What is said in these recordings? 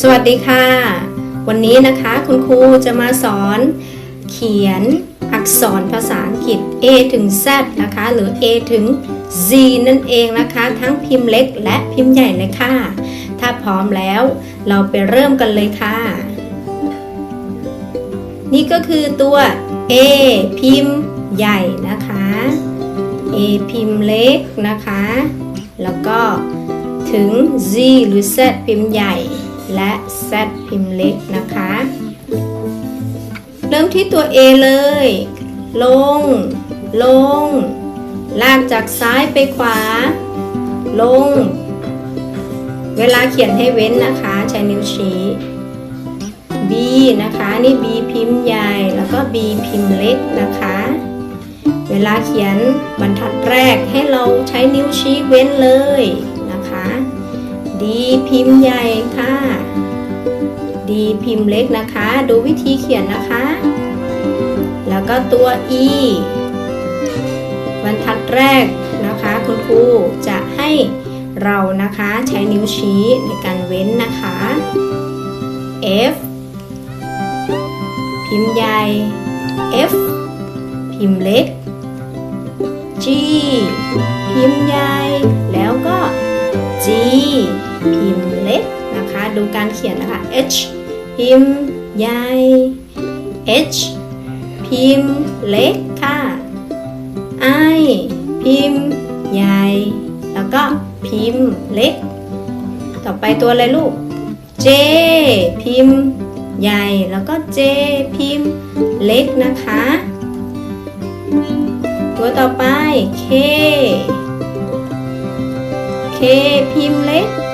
สวัสดีค่ะ วันนี้นะคะคุณครูจะมาสอนเขียนอักษรภาษาอังกฤษ A ถึง Z นะคะ หรือ A ถึง Z นั่นเองนะคะ ทั้งพิมพ์เล็กและพิมพ์ใหญ่เลยค่ะ ถ้าพร้อมแล้วเราไปเริ่มกันเลยค่ะ นี่ก็คือตัว A พิมพ์ใหญ่นะคะ A พิมพ์เล็กนะคะ แล้วก็ ถึง Z หรือ Z พิมพ์ใหญ่ และ Z พิมพ์เล็กนะคะ เริ่มที่ตัว A เลย ลง ลง ลากจากซ้ายไปขวา ลง เวลาเขียนให้เว้นนะคะ ใช้นิ้วชี้ B นะคะนี่ B พิมพ์ใหญ่ แล้วก็ B พิมพ์เล็กนะคะเวลาเขียนบรรทัดแรกให้เราใช้นิ้วชี้เว้นเลย นะคะ D พิมพ์ใหญ่ค่ะ D พิมพ์เล็กนะคะ ดูวิธีเขียนนะคะ แล้วก็ตัว E บรรทัดแรกนะคะคุณครูจะให้เรานะคะใช้นิ้วชี้ในการเว้นนะคะ F พิมพ์ใหญ่ F พิมพ์เล็ก G พิมพ์ใหญ่แล้วก็ ดูการเขียนนะคะ H พิมพ์ใหญ่ H พิมพ์เล็กค่ะ I พิมพ์ใหญ่ แล้วก็พิมพ์เล็ก ต่อไปตัวอะไรลูก J พิมพ์ใหญ่ แล้วก็ J พิมพ์เล็กนะคะ ตัวต่อไป K K พิมพ์เล็ก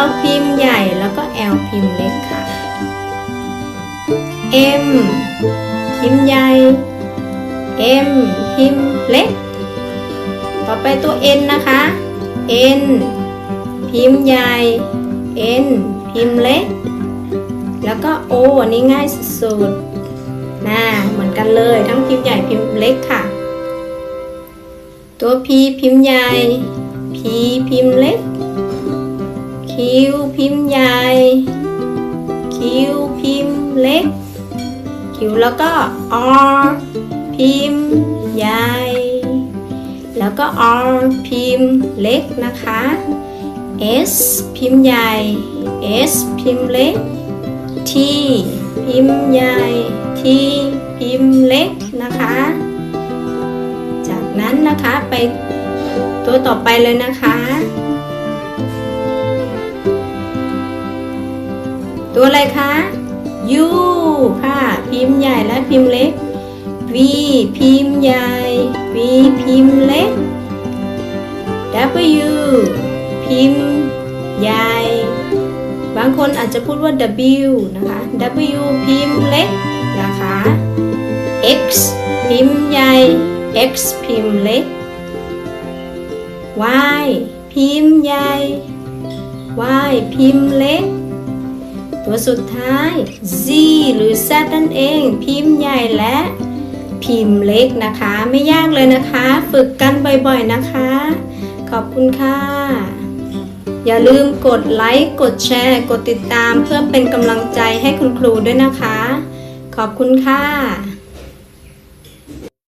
L พิมพ์ใหญ่แล้วก็ L พิมพ์เล็กค่ะ M พิมพ์ใหญ่ M พิมพ์เล็ก ต่อไปตัว N นะคะ N พิมพ์ใหญ่ N พิมพ์เล็ก แล้วก็ O อันนี้ง่ายสุดๆน่าเหมือนกันเลยทั้งพิมพ์ใหญ่พิมพ์เล็กค่ะ ตัว P พิมพ์ใหญ่ P พิมพ์เล็ก Q พิมพ์ใหญ่ Q พิมพ์เล็ก Q แล้วก็ R พิมพ์ใหญ่ แล้วก็ R พิมพ์เล็กนะคะ S พิมพ์ใหญ่ S พิมพ์เล็ก T พิมพ์ใหญ่ T พิมพ์เล็กนะคะ จากนั้นนะคะไปตัวต่อไปเลยนะคะ ตัวอะไรคะ U ค่ะ พิมพ์ใหญ่และพิมพ์เล็ก V พิมพ์ใหญ่ V พิมพ์เล็ก W พิมพ์ใหญ่ บางคนอาจจะพูดว่า W นะคะ W พิมพ์เล็กนะคะ X พิมพ์ใหญ่ X พิมพ์เล็ก Y พิมพ์ใหญ่ Y พิมพ์เล็ก ตัวสุดท้าย Z หรือ Z นั่นเอง พิมพ์ใหญ่และพิมพ์เล็กนะคะ ไม่ยากเลยนะคะ ฝึกกันบ่อยๆนะคะ ขอบคุณค่ะ อย่าลืมกดไลค์ กดแชร์ กดติดตามเพื่อเป็นกำลังใจให้คุณครูด้วยนะคะ ขอบคุณค่ะ